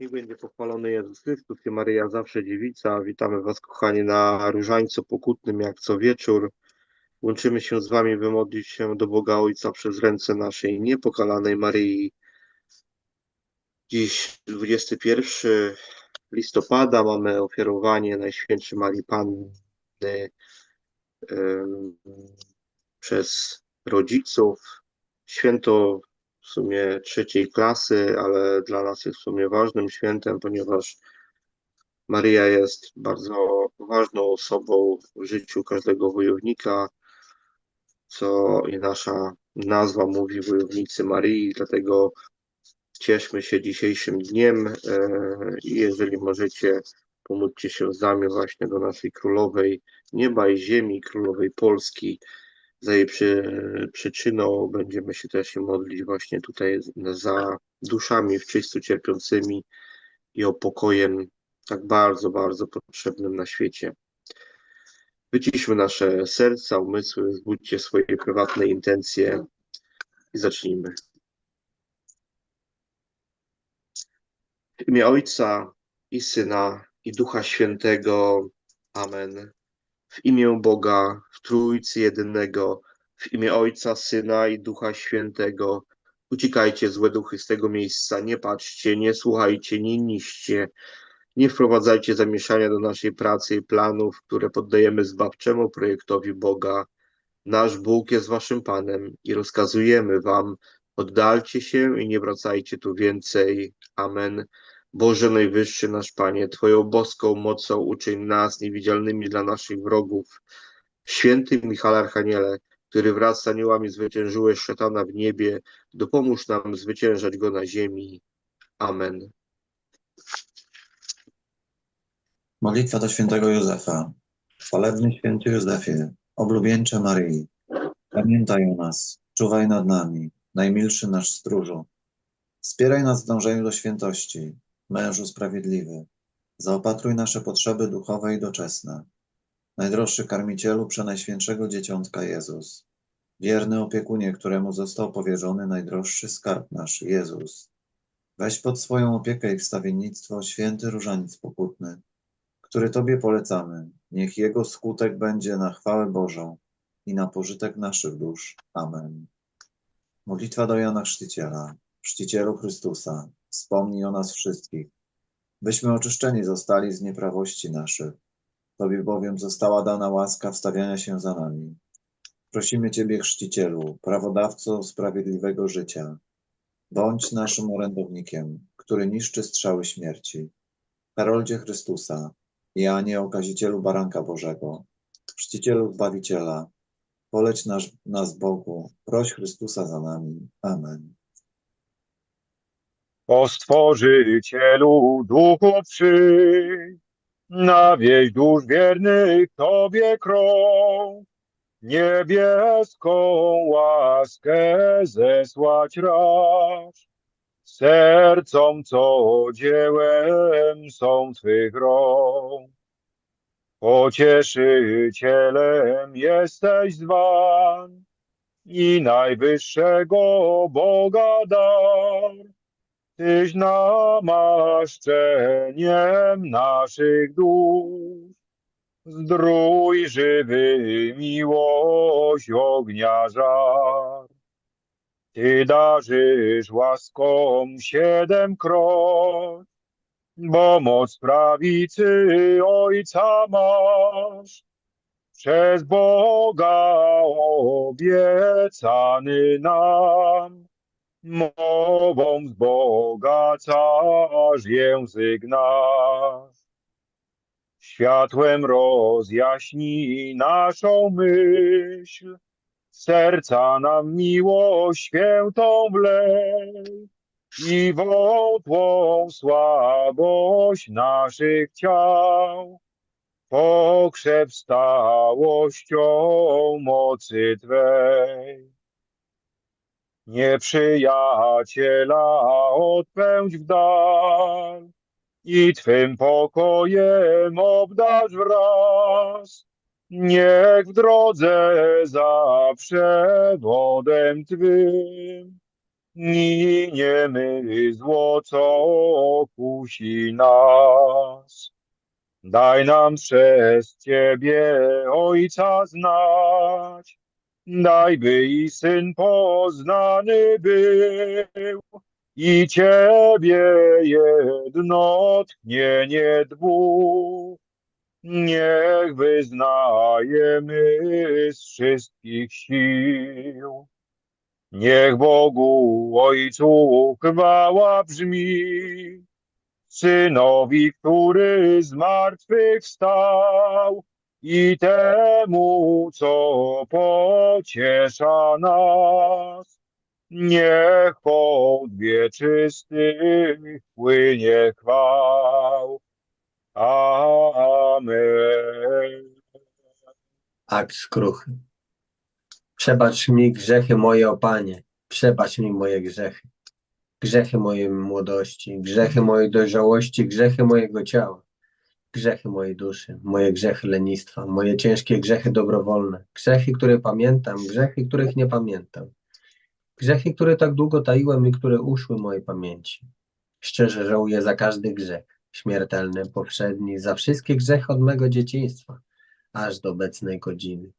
I będzie pochwalony Jezus Chrystus i Maryja zawsze dziewica. Witamy Was, kochani, na różańcu pokutnym, jak co wieczór. Łączymy się z Wami, by modlić się do Boga Ojca przez ręce naszej niepokalanej Maryi. Dziś 21 listopada mamy ofiarowanie Najświętszej Marii Panny przez rodziców. Święto w sumie trzeciej klasy, ale dla nas jest w sumie ważnym świętem, ponieważ Maryja jest bardzo ważną osobą w życiu każdego wojownika, co i nasza nazwa mówi wojownicy Maryi, dlatego cieszmy się dzisiejszym dniem e, i jeżeli możecie, pomódlcie się z nami właśnie do naszej królowej nieba i ziemi, królowej Polski. Za jej przy, przyczyną będziemy się też modlić właśnie tutaj za duszami w czystu cierpiącymi i o pokojem tak bardzo, bardzo potrzebnym na świecie. Wyciszmy nasze serca, umysły, zbudźcie swoje prywatne intencje i zacznijmy. W imię Ojca i Syna i Ducha Świętego. Amen. W imię Boga, w Trójcy Jedynego, w imię Ojca, Syna i Ducha Świętego. Uciekajcie złe duchy z tego miejsca, nie patrzcie, nie słuchajcie, nie niszcie, nie wprowadzajcie zamieszania do naszej pracy i planów, które poddajemy zbawczemu projektowi Boga. Nasz Bóg jest waszym Panem i rozkazujemy wam, oddalcie się i nie wracajcie tu więcej. Amen. Boże Najwyższy nasz Panie, Twoją boską mocą uczyń nas niewidzialnymi dla naszych wrogów. Święty Michał Archaniele, który wraz z aniołami zwyciężyłeś szatana w niebie, dopomóż nam zwyciężać go na ziemi. Amen. Modlitwa do świętego Józefa. Chwalebny święty Józefie, oblubieńcze Maryi, pamiętaj o nas, czuwaj nad nami, najmilszy nasz stróżu. Wspieraj nas w dążeniu do świętości, mężu sprawiedliwy. Zaopatruj nasze potrzeby duchowe i doczesne. Najdroższy karmicielu przenajświętszego dzieciątka Jezus. Wierny opiekunie, któremu został powierzony najdroższy skarb nasz, Jezus. Weź pod swoją opiekę i wstawiennictwo święty różaniec pokutny, który Tobie polecamy. Niech jego skutek będzie na chwałę Bożą i na pożytek naszych dusz. Amen. Modlitwa do Jana Chrzciciela. Chrzcicielu Chrystusa, wspomnij o nas wszystkich, byśmy oczyszczeni zostali z nieprawości naszych. Tobie bowiem została dana łaska wstawiania się za nami. Prosimy Ciebie, Chrzcicielu, prawodawco sprawiedliwego życia, bądź naszym orędownikiem, który niszczy strzały śmierci. Heroldzie Chrystusa, Janie okazicielu Baranka Bożego, Chrzcicielu Zbawiciela, poleć nas, nas Bogu, proś Chrystusa za nami. Amen. O Stworzycielu duchu przyjdź, na wieś dusz wiernych Tobie krąg, niebieską łaskę zesłać raż, sercom, co dziełem są Twych rąk. Pocieszycielem jesteś zwan i najwyższego Boga dar. Tyś namaszczeniem naszych dusz. Zdrój żywy miłość ognia żar. Ty darzysz łaską siedem kroć, bo moc prawicy Ojca masz. Przez Boga obiecany nam mową wzbogacasz język nasz. Światłem rozjaśnij naszą myśl, serca nam miłość świętą wlej i wątłą słabość naszych ciał pokrzep stałością mocy Twej. Nieprzyjaciela odpędź w dal i Twym pokojem obdarz wraz. Niech w drodze za przewodem Twym miniemy zło, co kusi nas. Daj nam przez Ciebie Ojca znać, daj by i Syn poznany był, i Ciebie jedno tchnienie dwóch. Niech wyznajemy z wszystkich sił. Niech Bogu Ojcu chwała brzmi, Synowi, który z martwych wstał i temu, co pociesza nas. Niech pod wieczystych płynie chwał. Amen. Akt skruchy. Przebacz mi grzechy moje, o Panie, przebacz mi moje grzechy. Grzechy mojej młodości, grzechy mojej dojrzałości, grzechy mojego ciała, grzechy mojej duszy, moje grzechy lenistwa, moje ciężkie grzechy dobrowolne, grzechy, które pamiętam, grzechy, których nie pamiętam, grzechy, które tak długo taiłem i które uszły mojej pamięci. Szczerze żałuję za każdy grzech, śmiertelny, powszedni, za wszystkie grzechy od mego dzieciństwa, aż do obecnej godziny.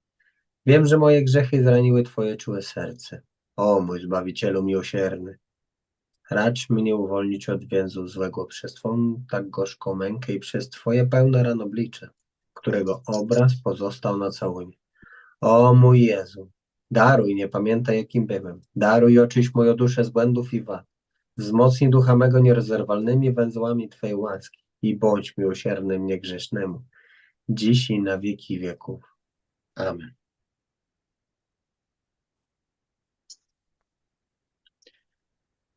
Wiem, że moje grzechy zraniły Twoje czułe serce. O mój Zbawicielu miłosierny, racz mnie uwolnić od więzu złego przez Twą tak gorzką mękę i przez Twoje pełne ran oblicze, którego obraz pozostał na całym. O mój Jezu, daruj, nie pamiętaj jakim byłem, daruj oczyś moją duszę z błędów i wad, wzmocnij ducha mego nierozerwalnymi węzłami Twojej łaski i bądź miłosierny mnie grzesznemu, dziś i na wieki wieków. Amen.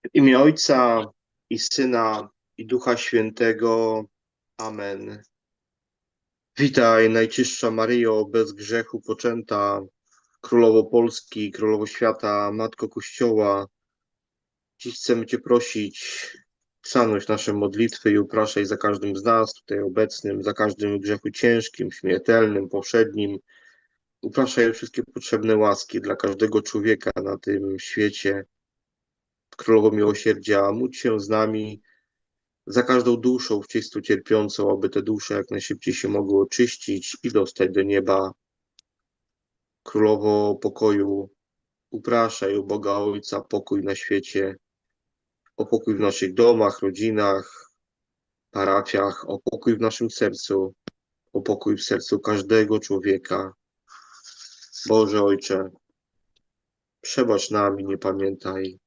W imię Ojca i Syna i Ducha Świętego. Amen. Witaj, Najczystsza Maryjo, bez grzechu poczęta, Królowo Polski, Królowo Świata, Matko Kościoła. Dziś chcemy Cię prosić, szanuj nasze modlitwy i upraszaj za każdym z nas tutaj obecnym, za każdym grzechu ciężkim, śmiertelnym, powszednim. Upraszaj wszystkie potrzebne łaski dla każdego człowieka na tym świecie. Królowo Miłosierdzia, módl się z nami za każdą duszą w czystu cierpiącą, aby te dusze jak najszybciej się mogły oczyścić i dostać do nieba. Królowo pokoju, upraszaj u Boga Ojca pokój na świecie, o pokój w naszych domach, rodzinach, parafiach, o pokój w naszym sercu, o pokój w sercu każdego człowieka. Boże Ojcze, przebacz nam i nie pamiętaj.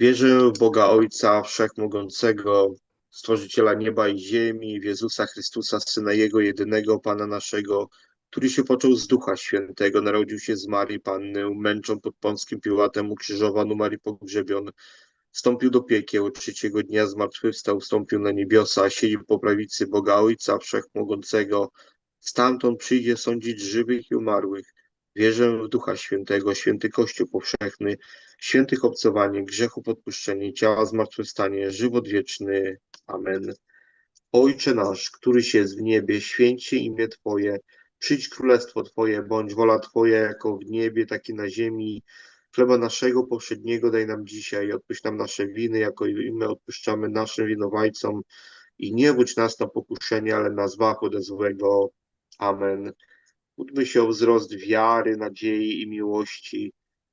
Wierzę w Boga Ojca Wszechmogącego, Stworzyciela nieba i ziemi, w Jezusa Chrystusa, Syna Jego jedynego, Pana naszego, który się począł z Ducha Świętego, narodził się z Marii Panny, męczą pod Pąckim Piłatem, ukrzyżowan, umarł i pogrzebion, wstąpił do piekieł, trzeciego dnia zmartwychwstał, wstąpił na niebiosa, siedzi po prawicy Boga Ojca Wszechmogącego, stamtąd przyjdzie sądzić żywych i umarłych. Wierzę w Ducha Świętego, święty Kościół powszechny, świętych obcowanie, grzechów odpuszczenie, ciała zmartwychwstanie, żywot wieczny. Amen. Ojcze nasz, któryś jest w niebie, święć się imię Twoje, przyjdź królestwo Twoje, bądź wola Twoja jako w niebie, tak i na ziemi. Chleba naszego powszedniego daj nam dzisiaj, odpuść nam nasze winy, jako i my odpuszczamy naszym winowajcom. I nie wódź nas na pokuszenie, ale nas zbaw ode złego. Amen. Módlmy się o wzrost wiary, nadziei i miłości.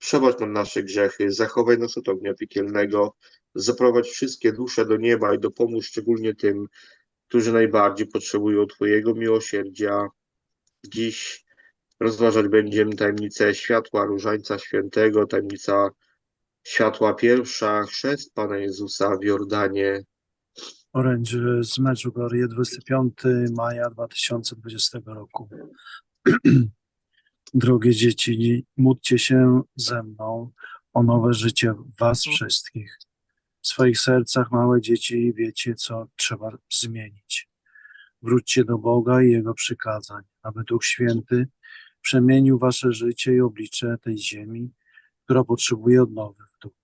przebacz nam nasze grzechy, zachowaj nas od ognia piekielnego, zaprowadź wszystkie dusze do nieba i dopomóż szczególnie tym, którzy najbardziej potrzebują Twojego miłosierdzia. Dziś rozważać będziemy tajemnicę światła Różańca Świętego, tajemnica światła pierwsza, chrzest Pana Jezusa w Jordanie. Orędzie z Medjugorje 25 maja 2020 roku. Drogie dzieci, módlcie się ze mną o nowe życie was wszystkich. W swoich sercach, małe dzieci, wiecie, co trzeba zmienić. Wróćcie do Boga i Jego przykazań, aby Duch Święty przemienił wasze życie i oblicze tej ziemi, która potrzebuje odnowy w duchu.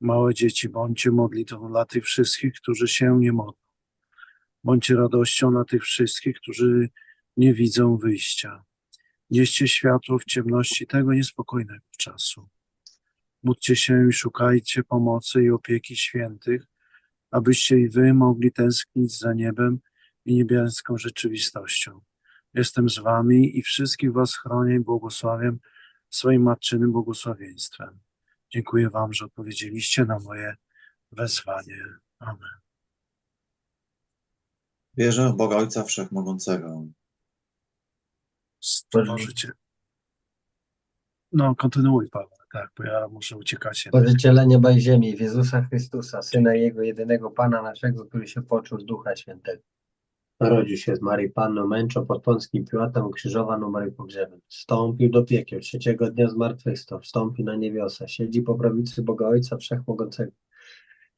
Małe dzieci, bądźcie modlitwą dla tych wszystkich, którzy się nie modlą. Bądźcie radością dla tych wszystkich, którzy nie widzą wyjścia. Nieście światło w ciemności tego niespokojnego czasu. Módlcie się i szukajcie pomocy i opieki świętych, abyście i wy mogli tęsknić za niebem i niebieską rzeczywistością. Jestem z wami i wszystkich was chronię i błogosławiam swoim matczynym błogosławieństwem. Dziękuję wam, że odpowiedzieliście na moje wezwanie. Amen. Wierzę w Boga Ojca Wszechmogącego, Stworzycie. No, kontynuuj, Paweł, tak, bo ja muszę uciekać. Stworzyciela nieba i ziemi, w Jezusa Chrystusa, Syna Jego, jedynego Pana naszego, który się począł z Ducha Świętego. Narodził się z Marii Panną, męczał pod Pąckim Piłatem, ukrzyżowano umarł i pogrzebem. Wstąpił do piekieł, trzeciego dnia zmartwychwstał, wstąpił na niebiosa, siedzi po prawicy Boga Ojca Wszechmogącego.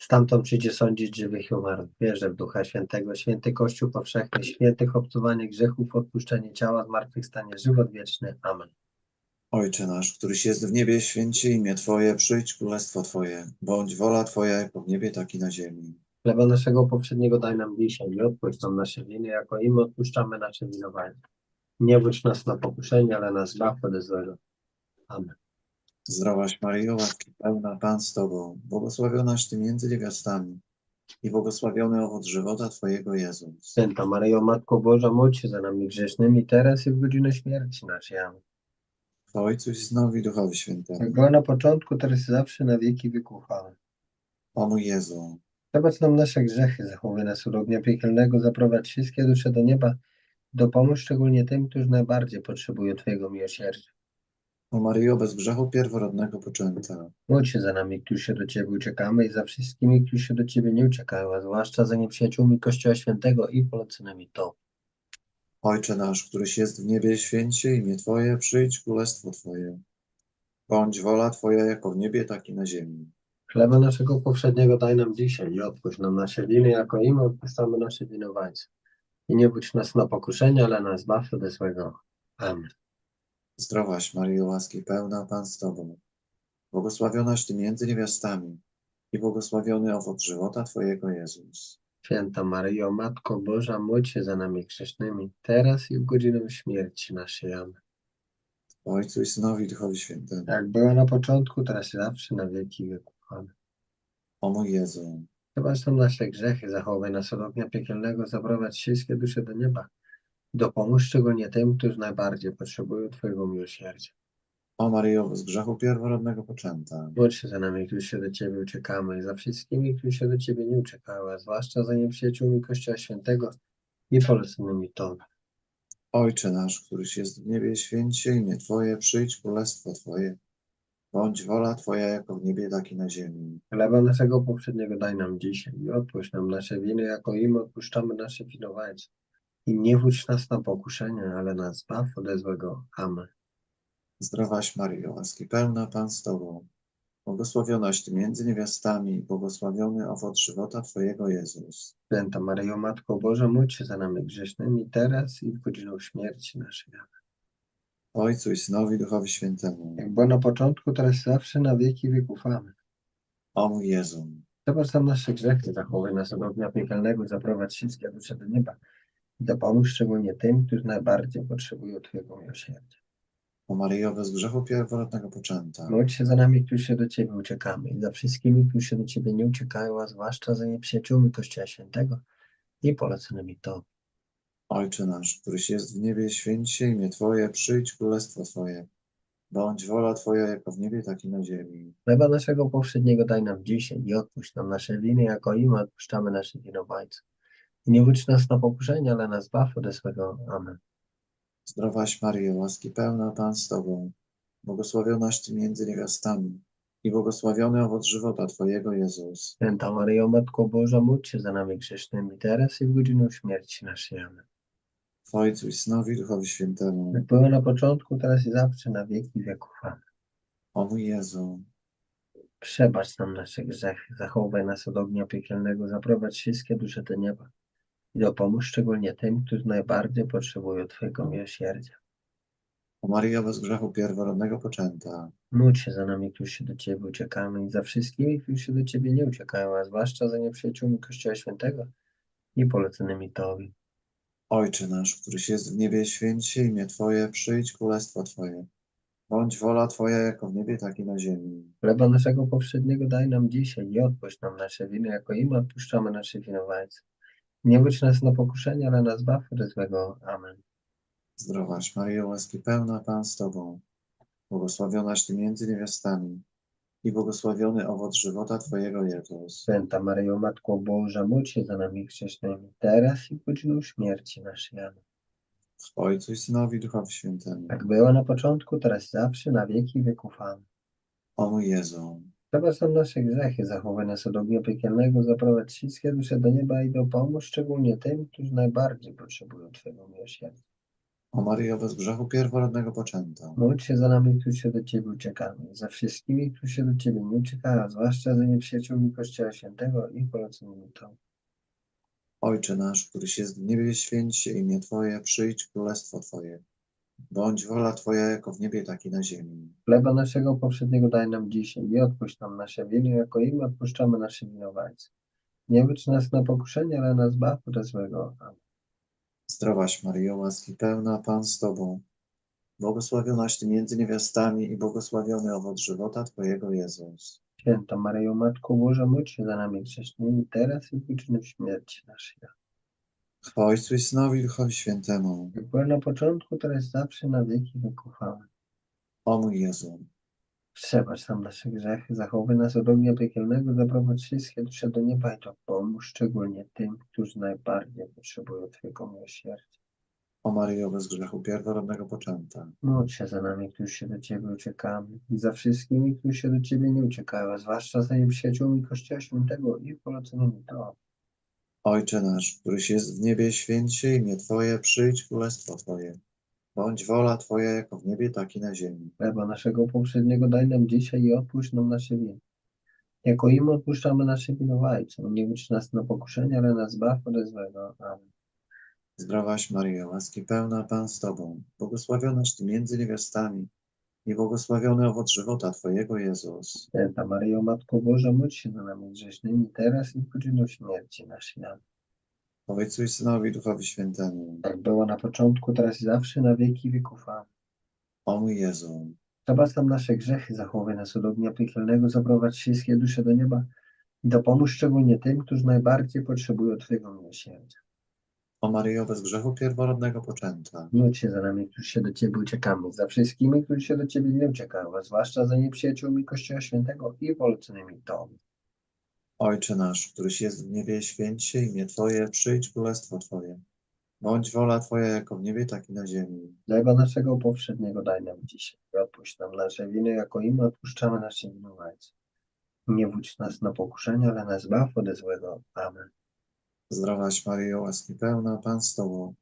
Stamtąd przyjdzie sądzić żywych i umarłych. Wierzę w Ducha Świętego, święty Kościół powszechny, świętych obcowanie grzechów, odpuszczenie ciała, zmartwychwstanie, żywot wieczny. Amen. Ojcze nasz, któryś jest w niebie, święci imię Twoje, przyjdź królestwo Twoje, bądź wola Twoja jako w niebie, tak i na ziemi. Chleba naszego poprzedniego daj nam dzisiaj i odpuść nam nasze winy, jako i my odpuszczamy nasze winowajne. Nie wódź nas na pokuszenie, ale nas zbaw ode złego. Amen. Zdrowaś Maryjo, łaski pełna, Pan z Tobą, błogosławionaś Ty między niewiastami i błogosławiony owoc żywota Twojego Jezus. Święta Maryjo, Matko Boża, módl się za nami grzesznymi, teraz i w godzinę śmierci naszej. Amen. Ojcu i Synowi Duchowi Świętemu. Jak była na początku, teraz i zawsze, na wieki wieków. Amen. O mój Jezu, Przebacz nam nasze grzechy, zachowuj nas od ognia piekielnego, zaprowadź wszystkie dusze do nieba, dopomóż szczególnie tym, którzy najbardziej potrzebują Twojego miłosierdzia. O Maryjo bez grzechu pierworodnego poczęta, Módl się za nami, którzy się do Ciebie uciekamy i za wszystkimi, którzy się do Ciebie nie uciekają, a zwłaszcza za nieprzyjaciółmi Kościoła Świętego i poleconymi to. Ojcze nasz, któryś jest w niebie, święcie imię Twoje, przyjdź królestwo Twoje. Bądź wola Twoja jako w niebie, tak i na ziemi. Chleba naszego powszedniego daj nam dzisiaj i odpuść nam nasze winy, jako i my odpuszczamy nasze winowajcom. I nie budź nas na pokuszenie, ale nas zbaw ode złego. Amen. Zdrowaś Maryjo, łaski pełna, Pan z Tobą. Błogosławionaś Ty między niewiastami i błogosławiony owoc żywota Twojego Jezus. Święta Maryjo, Matko Boża, módl się za nami grzesznymi, teraz i w godzinę śmierci naszej. Amen. Ojcu i Synowi Duchowi Świętemu. Jak była na początku, teraz i zawsze, na wieki wieków. Amen. O mój Jezu, Wybacz nam nasze grzechy, zachowaj nas od ognia piekielnego, zaprowadź wszystkie dusze do nieba. Dopomóż szczególnie tym, którzy najbardziej potrzebują Twojego miłosierdzia. o Maryjo bez grzechu pierworodnego poczęta, Módl się za nami, którzy się do Ciebie uciekamy i za wszystkimi, którzy się do Ciebie nie uciekają, a zwłaszcza za nieprzyjaciółmi Kościoła Świętego i poleconymi Tobie. Ojcze nasz, któryś jest w niebie, święcie imię Twoje, przyjdź królestwo Twoje. Bądź wola Twoja jako w niebie, tak i na ziemi. Chleba naszego poprzedniego daj nam dzisiaj i odpuść nam nasze winy, jako i my odpuszczamy nasze winowajcom. I nie wódź nas na pokuszenie, ale nas zbaw ode złego. Amen. Zdrowaś Maryjo, łaski pełna, Pan z Tobą. Błogosławionaś Ty między niewiastami i błogosławiony owoc żywota Twojego Jezus. Święta Maryjo, Matko Boża, módl się za nami grzesznymi, teraz i w godzinę śmierci naszej. Amen. Ojcu i Synowi Duchowi Świętemu. Jak było na początku, teraz zawsze, na wieki wieków. Amen. O mój Jezu, Zobacz nam nasze grzechy, zachowaj nas od ognia piekielnego, zaprowadź wszystkie dusze do nieba. I dopomóż szczególnie tym, którzy najbardziej potrzebują Twojego miłosierdzia. o Maryjo bez grzechu pierworodnego poczęta, Módl się za nami, którzy się do Ciebie uciekamy i za wszystkimi, którzy się do Ciebie nie uciekają, a zwłaszcza za nieprzyjaciółmi Kościoła Świętego i poleconymi to. Ojcze nasz, któryś jest w niebie, święć się imię Twoje, przyjdź królestwo Twoje. Bądź wola Twoja jako w niebie, tak i na ziemi. Chleba naszego powszedniego daj nam dzisiaj i odpuść nam nasze winy, jako i my odpuszczamy naszym winowajcom. Nie wódź nas na pokuszenie, ale nas zbaw ode złego. Amen. Zdrowaś Maryjo, łaski pełna Pan z Tobą, błogosławionaś Ty między niewiastami i błogosławiony owoc żywota Twojego, Jezus. Święta Maryjo, Matko Boża, módl się za nami grzesznymi, teraz i w godzinę śmierci naszej. Amen. W Ojcu i Synowi Duchowi Świętemu. Jak było na początku, teraz i zawsze, na wieki wieków. Amen. O mój Jezu, Przebacz nam nasze grzechy, zachowaj nas od ognia piekielnego, zaprowadź wszystkie dusze do nieba i dopomóż szczególnie tym, którzy najbardziej potrzebują Twojego miłosierdzia. o Maryjo bez grzechu pierworodnego poczęta, Módl się za nami, którzy się do Ciebie uciekamy i za wszystkimi, którzy się do Ciebie nie uciekają, a zwłaszcza za nieprzyjaciółmi Kościoła Świętego i poleconymi Tobie. Ojcze nasz, któryś jest w niebie, święć się imię Twoje, przyjdź królestwo Twoje. Bądź wola Twoja jako w niebie, tak i na ziemi. Chleba naszego powszedniego daj nam dzisiaj i odpuść nam nasze winy, jako i my odpuszczamy nasze winowajcom. Nie wódź nas na pokuszenie, ale nas zbaw od złego. Amen. Zdrowaś Maryjo, łaski pełna Pan z Tobą, błogosławionaś Ty między niewiastami i błogosławiony owoc żywota Twojego, Jezus. Święta Maryjo, Matko Boża, módl się za nami grzesznymi, teraz i w godzinę śmierci naszej. Amen. W Ojcu i Synowi Duchowi Świętemu. Jak była na początku, teraz zawsze, na wieki wieków. Amen. O mój Jezu, Przebacz nam nasze grzechy, zachowaj nas od ognia piekielnego, zaprowadź wszystkie dusze do nieba i dopomóż szczególnie tym, którzy najbardziej potrzebują Twojego miłosierdzia. o Maryjo bez grzechu pierworodnego poczęta, Módl się za nami, którzy się do Ciebie uciekamy, za wszystkimi, którzy się do Ciebie nie uciekają, zwłaszcza za nieprzyjaciółmi Kościoła Świętego i poleconymi Tobą. Ojcze nasz, któryś jest w niebie, święć się imię Twoje, przyjdź królestwo Twoje. Bądź wola Twoja jako w niebie, tak i na ziemi. Chleba naszego powszedniego daj nam dzisiaj i odpuść nam nasze winy, jako i my odpuszczamy naszym winowajcom. Nie wycz nas na pokuszenie, ale nas zbaw od złego. Amen. Zdrowaś Maryjo, łaski pełna, Pan z Tobą. Błogosławionaś Ty między niewiastami i błogosławiony owoc żywota Twojego, Jezus. Święta Maryjo, Matko Boża, módl się za nami grzesznymi, teraz i w godzinę śmierci naszej. W Ojcu i Synowi i Duchowi Świętemu. Jak była na początku, teraz zawsze, na wieki wieków. Amen. O mój Jezu, Przebacz nam nasze grzechy, zachowaj nas od ognia piekielnego, zaprowadź wszystkie dusze do nieba i to pomóż szczególnie tym, którzy najbardziej potrzebują Twojego miłosierdzia. o Maryjo bez grzechu pierworodnego poczęta, Módl się za nami, którzy się do Ciebie uciekamy i za wszystkimi, którzy się do Ciebie nie uciekają, a zwłaszcza za nieprzyjaciółmi Kościoła Świętego i poleconymi to. Ojcze nasz, któryś jest w niebie, święć się imię Twoje, przyjdź królestwo Twoje. Bądź wola Twoja jako w niebie, tak i na ziemi. Chleba naszego poprzedniego daj nam dzisiaj i odpuść nam nasze winy. Jako im odpuszczamy naszym winowajcom. Nie wódź nas na pokuszenie, ale nas zbaw ode złego. Amen. Zdrowaś Maryjo, łaski pełna, Pan z Tobą, błogosławionaś Ty między niewiastami i błogosławiony owoc żywota Twojego, Jezus. Święta Maryjo, Matko Boża, módl się za nami grzesznymi, teraz i w godzinę śmierci naszej. Amen. Ojcu i Synowi Duchowi Świętemu. Jak było na początku, teraz i zawsze, na wieki wieków. Amen. O mój Jezu, Przebacz nam nasze grzechy, zachowaj nas od ognia piekielnego, zaprowadź wszystkie dusze do nieba i dopomóż szczególnie tym, którzy najbardziej potrzebują Twojego miłosierdzia. O Maryjo bez grzechu pierworodnego poczęta, Módl się za nami, którzy się do Ciebie uciekamy, za wszystkimi, którzy się do Ciebie nie uciekają, a zwłaszcza za nieprzyjaciółmi Kościoła Świętego i poleconymi Tobie. Ojcze nasz, któryś jest w niebie, święć się imię Twoje, przyjdź królestwo Twoje. Bądź wola Twoja jako w niebie, tak i na ziemi. Chleba naszego powszedniego daj nam dzisiaj odpuść nam nasze winy, jako i my odpuszczamy naszym winowajcom. Nie wódź nas na pokuszenie, ale nas zbaw ode złego. Amen. Zdrowaś Maryjo, łaski pełna, Pan z Tobą.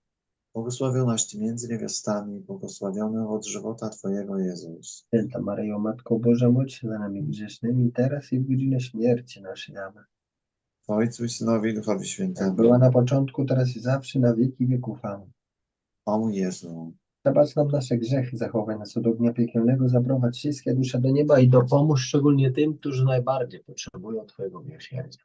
Błogosławionaś Ty między niewiastami, błogosławiony owoc żywota Twojego, Jezus. Święta Maryjo, Matko Boża, módl się za nami grzesznymi, teraz i w godzinę śmierci naszej. Amen. Ojcu i Synowi i Duchowi Świętemu. była na początku, teraz i zawsze, na wieki wieków. Amen. O mój Jezu, Przebacz nam nasze grzechy, zachowaj nas od ognia piekielnego, zaprowadź wszystkie dusze do nieba i dopomóż szczególnie tym, którzy najbardziej potrzebują Twojego miłosierdzia.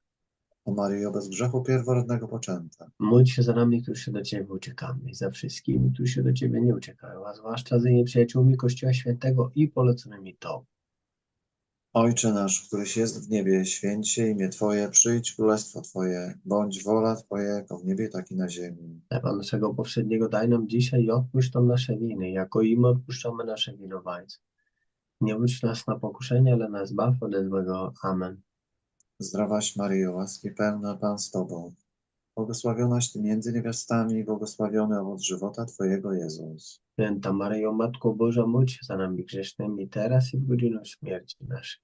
O Maryjo bez grzechu pierworodnego poczęta, Módl się za nami, którzy się do Ciebie uciekamy i za wszystkimi, którzy się do Ciebie nie uciekają, a zwłaszcza za nieprzyjaciółmi Kościoła Świętego i poleconymi Tobą. Ojcze nasz, któryś jest w niebie, święć się imię Twoje, przyjdź królestwo Twoje, bądź wola Twoja jako w niebie, tak i na ziemi. Chleba naszego powszedniego daj nam dzisiaj i odpuść nam nasze winy, jako i my odpuszczamy nasze winowajcom. Nie wódź nas na pokuszenie, ale nas zbaw ode złego. Amen. Zdrowaś Maryjo, łaski pełna, Pan z Tobą. Błogosławionaś Ty między niewiastami i błogosławiony owoc żywota Twojego Jezus. Święta Maryjo, Matko Boża, módl się za nami grzesznymi, teraz i w godzinę śmierci naszej.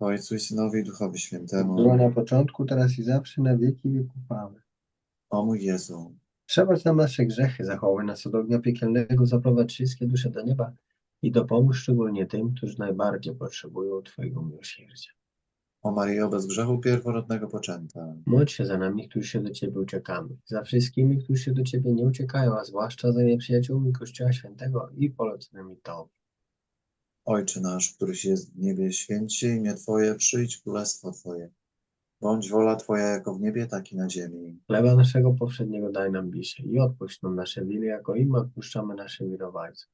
Ojcu i Synowi i Duchowi Świętemu. Była na początku, teraz i zawsze, na wieki wieków. Amen. O mój Jezu, Przebacz nam nasze grzechy, zachowaj nas od ognia piekielnego, zaprowadź wszystkie dusze do nieba i dopomóż szczególnie tym, którzy najbardziej potrzebują Twojego miłosierdzia. O Maryjo bez grzechu pierworodnego poczęta. Módl się za nami, którzy się do Ciebie uciekamy, za wszystkimi, którzy się do Ciebie nie uciekają, a zwłaszcza za nieprzyjaciółmi Kościoła Świętego i poleconymi Tobie. Ojcze nasz, któryś jest w niebie, święć się imię Twoje, przyjdź królestwo Twoje. Bądź wola Twoja jako w niebie, tak i na ziemi. Chleba naszego powszedniego daj nam dzisiaj i odpuść nam nasze winy, jako i my odpuszczamy naszym winowajcom.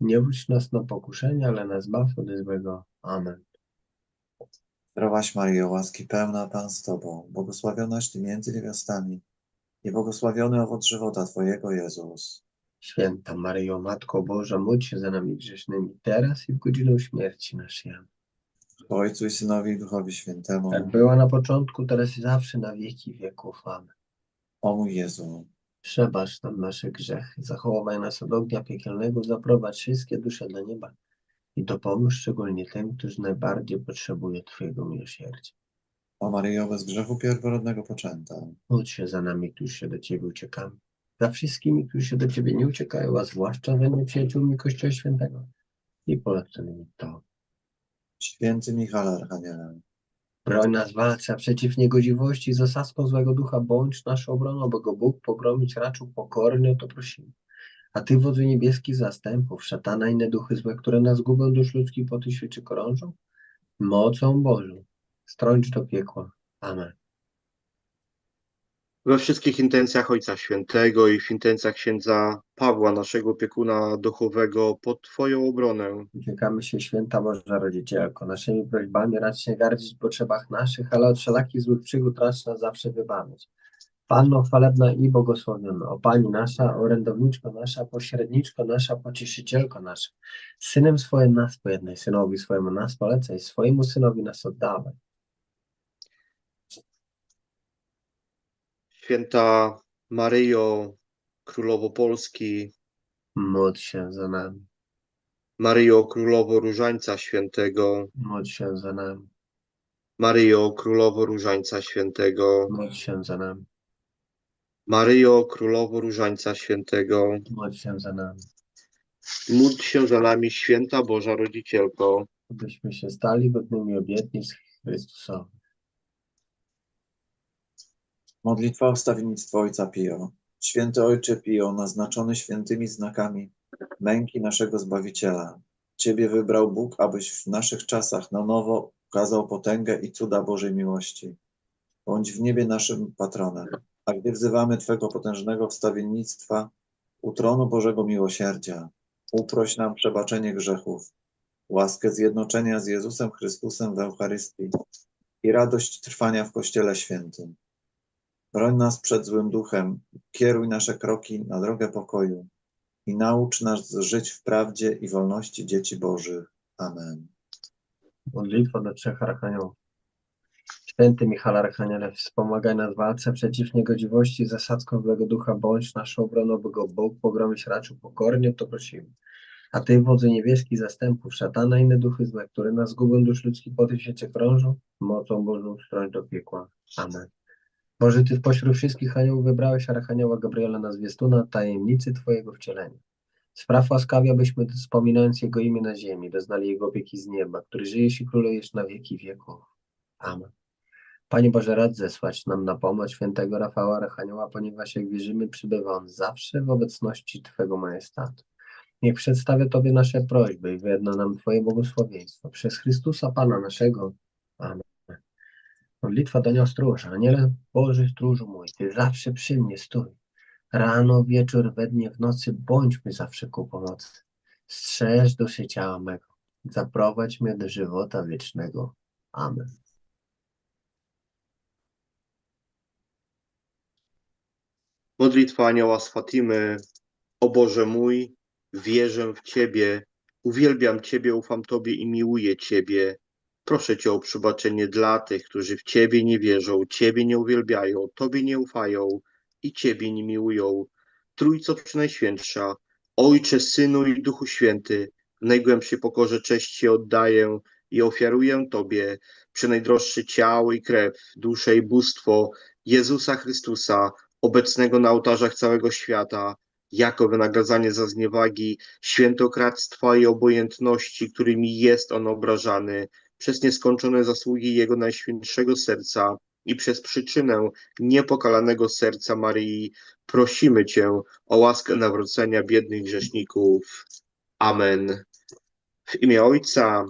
Nie wódź nas na pokuszenie, ale nas zbaw od złego. Amen. Zdrowaś Maryjo, łaski pełna Pan z Tobą, błogosławionaś Ty między niewiastami i błogosławiony owoc żywota Twojego Jezus. Święta Maryjo, Matko Boża, módl się za nami grzesznymi, teraz i w godzinę śmierci naszej. Ojcu i Synowi i Duchowi Świętemu. Jak była na początku, teraz i zawsze, na wieki wieków. Amen. O mój Jezu, Przebacz nam nasze grzechy, zachowaj nas od ognia piekielnego, zaprowadź wszystkie dusze do nieba i dopomóż szczególnie tym, którzy najbardziej potrzebują Twojego miłosierdzia. o Maryjo bez grzechu pierworodnego poczęta. Módl się za nami, którzy się do Ciebie uciekamy, za wszystkimi, którzy się do Ciebie nie uciekają, a zwłaszcza za nieprzyjaciółmi Kościoła Świętego i poleconymi to. Święty Michale Archaniele, Broń nas w walce, a przeciw niegodziwości i zasadzką złego ducha bądź naszą obroną, bo go Bóg pogromić raczył pokornie, o to prosimy. A Ty, wodzu niebieskich zastępów, szatana i inne duchy złe, które nas gubią dusz ludzkich po tej świecie krążą, mocą Bożą, strąć do piekła. Amen. We wszystkich intencjach Ojca Świętego i w intencjach księdza Pawła, naszego opiekuna duchowego, pod Twoją obronę. Uciekamy się, święta Boża Rodzicielko, naszymi prośbami racz nie gardzić w potrzebach naszych, ale od wszelakich złych przygód racz nas zawsze wybawić. Panno chwalebna i błogosławiona, o Pani nasza, orędowniczko nasza, pośredniczko nasza, pocieszycielko nasza, Synem swoim nas pojednaj, Synowi swojemu nas polecaj, swojemu Synowi nas oddawaj. Święta Maryjo, Królowo Polski, Módl się za nami, Maryjo, Królowo Różańca Świętego, módl się za nami, Maryjo, Królowo Różańca Świętego, módl się za nami, Maryjo, Królowo Różańca Świętego, módl się za nami, módl się za nami, Święta Boża Rodzicielko. abyśmy się stali godnymi obietnic Chrystusowych. modlitwa o wstawiennictwo Ojca Pio. Święty Ojcze Pio, naznaczony świętymi znakami męki naszego Zbawiciela, Ciebie wybrał Bóg, abyś w naszych czasach na nowo ukazał potęgę i cuda Bożej miłości. Bądź w niebie naszym patronem, a gdy wzywamy Twego potężnego wstawiennictwa u tronu Bożego Miłosierdzia, uproś nam przebaczenie grzechów, łaskę zjednoczenia z Jezusem Chrystusem w Eucharystii i radość trwania w Kościele Świętym. Broń nas przed złym duchem, kieruj nasze kroki na drogę pokoju i naucz nas żyć w prawdzie i wolności dzieci Bożych. Amen. Modlitwa do trzech archaniołów. Święty Michał Archaniele, wspomagaj nas walce przeciw niegodziwości i złego ducha, bądź naszą obroną, by go Bóg pogromić raczył pokornie, to prosimy. A Ty, wodzy niebieskich zastępów, szatana i inne duchy złe, które nas gubią dusz ludzki po tej świecie krążą, mocą Bożą strąć do piekła. Amen. Boże, Ty spośród wszystkich aniołów wybrałeś Archanioła Gabriela na zwiastuna tajemnicy Twojego wcielenia. Spraw łaskawie, abyśmy, wspominając Jego imię na ziemi, doznali Jego opieki z nieba, który żyjesz i królujesz na wieki wieków. Amen. Panie Boże, rad zesłać nam na pomoc świętego Rafała Archanioła, ponieważ jak wierzymy, przybywa on zawsze w obecności Twego majestatu. Niech przedstawia Tobie nasze prośby i wyjedna nam Twoje błogosławieństwo. Przez Chrystusa Pana naszego. Amen. Modlitwa do nią stróża. Aniele Boży stróżu mój, Ty zawsze przy mnie stój. Rano, wieczór, we dnie, w nocy bądź mi zawsze ku pomocy. Strzeż duszy ciała mego. Zaprowadź mnie do żywota wiecznego. Amen. Modlitwa anioła z Fatimy. O Boże mój, wierzę w Ciebie, uwielbiam Ciebie, ufam Tobie i miłuję Ciebie. Proszę Cię o przebaczenie dla tych, którzy w Ciebie nie wierzą, Ciebie nie uwielbiają, Tobie nie ufają i Ciebie nie miłują. Trójco Przenajświętsza, Ojcze, Synu i Duchu Święty, w najgłębszej pokorze cześć Ci oddaję i ofiaruję Tobie przenajdroższe ciało i krew, duszę i bóstwo Jezusa Chrystusa, obecnego na ołtarzach całego świata, jako wynagradzanie za zniewagi, świętokradztwa i obojętności, którymi jest on obrażany, przez nieskończone zasługi Jego Najświętszego Serca i przez przyczynę niepokalanego serca Maryi, prosimy Cię o łaskę nawrócenia biednych grzeszników. Amen. W imię Ojca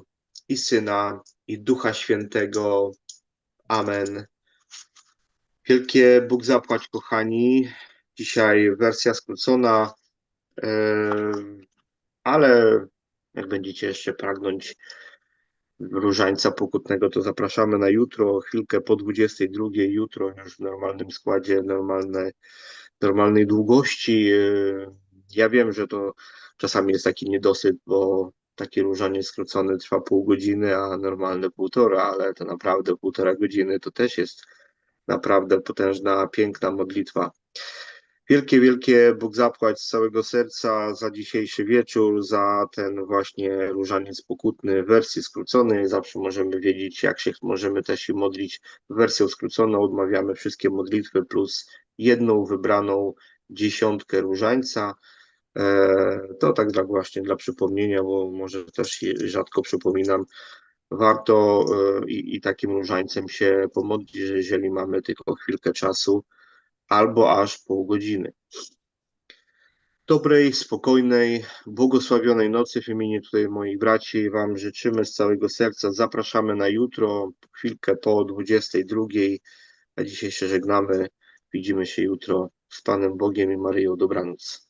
i Syna i Ducha Świętego. Amen. Wielkie Bóg zapłać, kochani. Dzisiaj wersja skrócona, em, ale jak będziecie jeszcze pragnąć różańca pokutnego, to zapraszamy na jutro, chwilkę po 22, jutro już w normalnym składzie, normalne, normalnej długości. E, Ja wiem, że to czasami jest taki niedosyt, bo taki różaniec skrócony trwa pół godziny, a normalne półtora, ale to naprawdę półtora godziny to też jest naprawdę potężna, piękna modlitwa. Wielkie, wielkie Bóg zapłać z całego serca za dzisiejszy wieczór, za ten właśnie różaniec pokutny w wersji skróconej. Zawsze możemy wiedzieć, jak się możemy też się modlić wersją skróconą. Odmawiamy wszystkie modlitwy plus jedną wybraną dziesiątkę różańca. E, To tak dla właśnie dla przypomnienia, bo może też rzadko przypominam, warto e, i, i takim różańcem się pomodlić, jeżeli mamy tylko chwilkę czasu, albo aż pół godziny. Dobrej, spokojnej, błogosławionej nocy w imieniu tutaj moich braci Wam życzymy z całego serca. Zapraszamy na jutro, chwilkę po 22. A dzisiaj się żegnamy. Widzimy się jutro z Panem Bogiem i Maryją. Dobranoc.